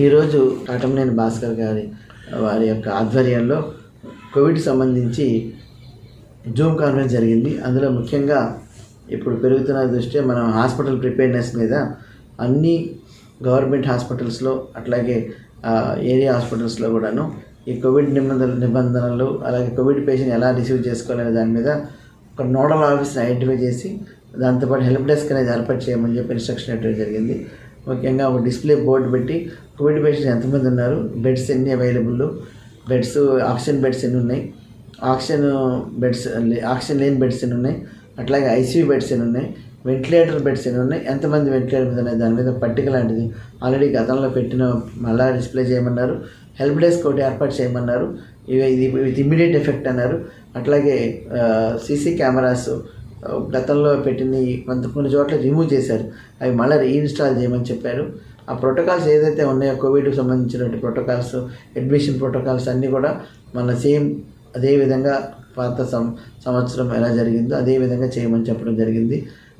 ఈరోజు కాటమనేని భాస్కర్ గారి వారి యొక్క ఆధ్వర్యంలో కోవిడ్ సంబంధించి జూమ్ కాన్ఫరెన్స్ జరిగింది. అందులో ముఖ్యంగా ఇప్పుడు పెరుగుతున్న దృష్ట్యా మనం హాస్పిటల్ ప్రిపేర్నెస్ మీద అన్ని గవర్నమెంట్ హాస్పిటల్స్లో అట్లాగే ఏరియా హాస్పిటల్స్లో కూడాను ఈ కోవిడ్ నిబంధనలు నిబంధనలు అలాగే కోవిడ్ పేషెంట్ ఎలా రిసీవ్ చేసుకోవాలనే దాని మీద ఒక నోడల్ ఆఫీస్ని ఐడెంటిఫై చేసి దాంతోపాటు హెల్ప్ డెస్క్ అనేది ఏర్పాటు చేయమని చెప్పి ఇన్స్ట్రక్షన్ ఇవ్వడం జరిగింది. ముఖ్యంగా ఒక డిస్ప్లే బోర్డు పెట్టి కోవిడ్ పేషెంట్స్ ఎంతమంది ఉన్నారు బెడ్స్ ఎన్ని అవైలబుల్ బెడ్స్ ఆక్సిజన్ బెడ్స్ ఎన్ని ఉన్నాయి? ఆక్సిజన్ బెడ్స్ ఆక్సిజన్ లేని బెడ్స్ ఎన్ని ఉన్నాయి? అట్లాగే ఐసీయూ బెడ్స్ ఎన్ని ఉన్నాయి? వెంటిలేటర్ బెడ్స్ ఎన్ని ఉన్నాయి? ఎంతమంది వెంటిలేటర్ మీద ఉన్నాయి? దాని మీద పట్టిక లాంటిది. ఆల్రెడీ గతంలో పెట్టిన మళ్ళా డిస్ప్లే చేయమన్నారు. హెల్ప్ డెస్క్ ఒకటి ఏర్పాటు చేయమన్నారు. ఇవి ఇది విత్ ఇమ్మీడియట్ ఎఫెక్ట్ అన్నారు. అట్లాగే సీసీ కెమెరాస్ గతంలో పెట్టిన కొంత కొన్ని చోట్ల రిమూవ్ చేశారు. అవి మళ్ళీ రీఇన్స్టాల్ చేయమని చెప్పారు. ఆ ప్రోటోకాల్స్ ఏదైతే ఉన్నాయో కోవిడ్కి సంబంధించినటువంటి ప్రోటోకాల్స్ అడ్మిషన్ ప్రోటోకాల్స్ అన్నీ కూడా మన సేమ్ అదే విధంగా పాత సం సంవత్సరం ఎలా జరిగిందో అదే విధంగా చేయమని చెప్పడం జరిగింది.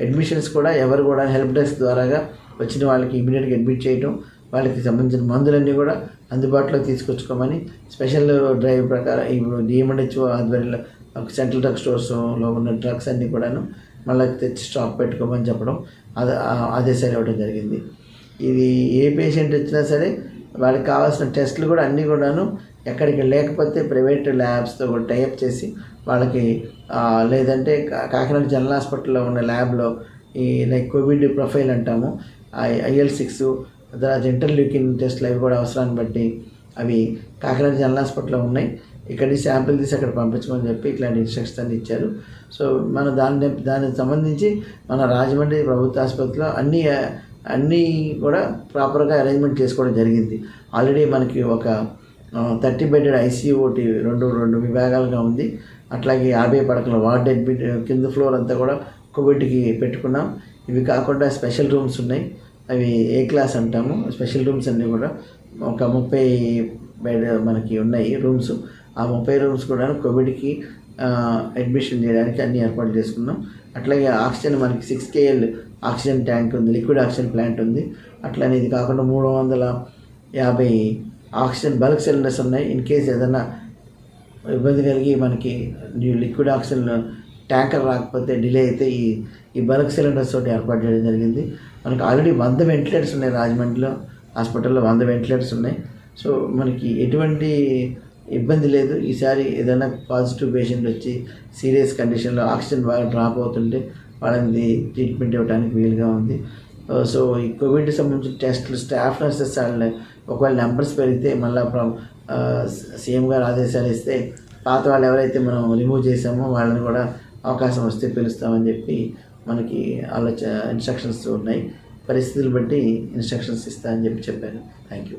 అడ్మిషన్స్ కూడా ఎవరు కూడా హెల్ప్ డెస్క్ ద్వారాగా వచ్చిన వాళ్ళకి ఇమీడియట్గా అడ్మిట్ చేయడం వాళ్ళకి సంబంధించిన మందులన్నీ కూడా అందుబాటులో తీసుకొచ్చుకోమని స్పెషల్ డ్రైవ్ ప్రకారం ఇప్పుడు డిఎండ్హెచ్ఓ ఆధ్వర్యంలో సెంట్రల్ డ్రగ్ స్టోర్స్లో ఉన్న డ్రగ్స్ అన్నీ కూడాను మళ్ళీ తెచ్చి స్టాక్ పెట్టుకోమని చెప్పడం అదే ఆదేశాలు ఇవ్వడం జరిగింది. ఇది ఏ పేషెంట్ వచ్చినా సరే వాళ్ళకి కావాల్సిన టెస్టులు కూడా అన్నీ కూడాను ఎక్కడికి లేకపోతే ప్రైవేట్ ల్యాబ్స్తో కూడా టైప్ చేసి వాళ్ళకి లేదంటే కాకినాడ జనరల్ హాస్పిటల్లో ఉన్న ల్యాబ్లో ఈ లైక్ కోవిడ్ ప్రొఫైల్ అంటాము ఐఎల్ సిక్స్ తర్వాత ఇంటర్లూకిన్ టెస్ట్లు అవి కూడా అవసరాన్ని బట్టి అవి కాకినాడ జనరల్ హాస్పిటల్లో ఉన్నాయి. ఇక్కడి శాంపిల్ తీసి అక్కడ పంపించమని చెప్పి ఇట్లాంటి ఇన్స్ట్రక్షన్స్ అన్ని ఇచ్చారు. సో మన దాని దానికి సంబంధించి మన రాజమండ్రి ప్రభుత్వ ఆసుపత్రిలో అన్ని అన్నీ కూడా ప్రాపర్గా అరేంజ్మెంట్ చేసుకోవడం జరిగింది. ఆల్రెడీ మనకి ఒక థర్టీ బెడెడ్ ఐసీఓటి రెండు రెండు విభాగాలుగా ఉంది. అట్లాగే యాభై పడకల వార్డ్ అడ్మిట్ కింద ఫ్లోర్ అంతా కూడా కోవిడ్కి పెట్టుకున్నాం. ఇవి కాకుండా స్పెషల్ రూమ్స్ ఉన్నాయి. అవి ఏ క్లాస్ అంటాము? స్పెషల్ రూమ్స్ అన్నీ కూడా ఒక ముప్పై బెడ్ మనకి ఉన్నాయి రూమ్స్. ఆ ముప్పై రూమ్స్ కూడా కోవిడ్కి అడ్మిషన్ చేయడానికి అన్ని ఏర్పాటు చేసుకున్నాం. అట్లాగే ఆక్సిజన్ మనకి సిక్స్ కేఎల్ ఆక్సిజన్ ట్యాంక్ ఉంది లిక్విడ్ ఆక్సిజన్ ప్లాంట్ ఉంది. అట్లనే ఇది కాకుండా మూడు వందల యాభై ఆక్సిజన్ బల్క్ సిలిండర్స్ ఉన్నాయి. ఇన్ కేస్ ఏదైనా ఇబ్బంది కలిగి మనకి లిక్విడ్ ఆక్సిజన్ ట్యాంకర్ రాకపోతే డిలే అయితే ఈ ఈ బల్క్ సిలిండర్స్ తోటి ఏర్పాటు చేయడం జరిగింది. మనకి ఆల్రెడీ వంద వెంటిలేటర్స్ ఉన్నాయి రాజమండ్రిలో. హాస్పిటల్లో వంద వెంటిలేటర్స్ ఉన్నాయి. సో మనకి ఎటువంటి ఇబ్బంది లేదు. ఈసారి ఏదైనా పాజిటివ్ పేషెంట్ వచ్చి సీరియస్ కండిషన్లో ఆక్సిజన్ బాగా డ్రాప్ అవుతుంటే వాళ్ళని ట్రీట్మెంట్ ఇవ్వడానికి వీలుగా ఉంది. Uh, సో ఈ కోవిడ్ సంబంధించిన టెస్టులు స్టాఫ్ నర్సెస్ వాళ్ళని ఒకవేళ నెంబర్స్ పెరిగితే మళ్ళీ సీఎం uh, గారు ఆదేశాలు ఇస్తే పాత వాళ్ళు ఎవరైతే మనం రిమూవ్ చేసామో వాళ్ళని కూడా అవకాశం వస్తే పిలుస్తామని చెప్పి మనకి ఆలోచన ఇన్స్ట్రక్షన్స్ ఉన్నాయి. పరిస్థితులు బట్టి ఇన్స్ట్రక్షన్స్ ఇస్తా అని చెప్పి చెప్పాను thank you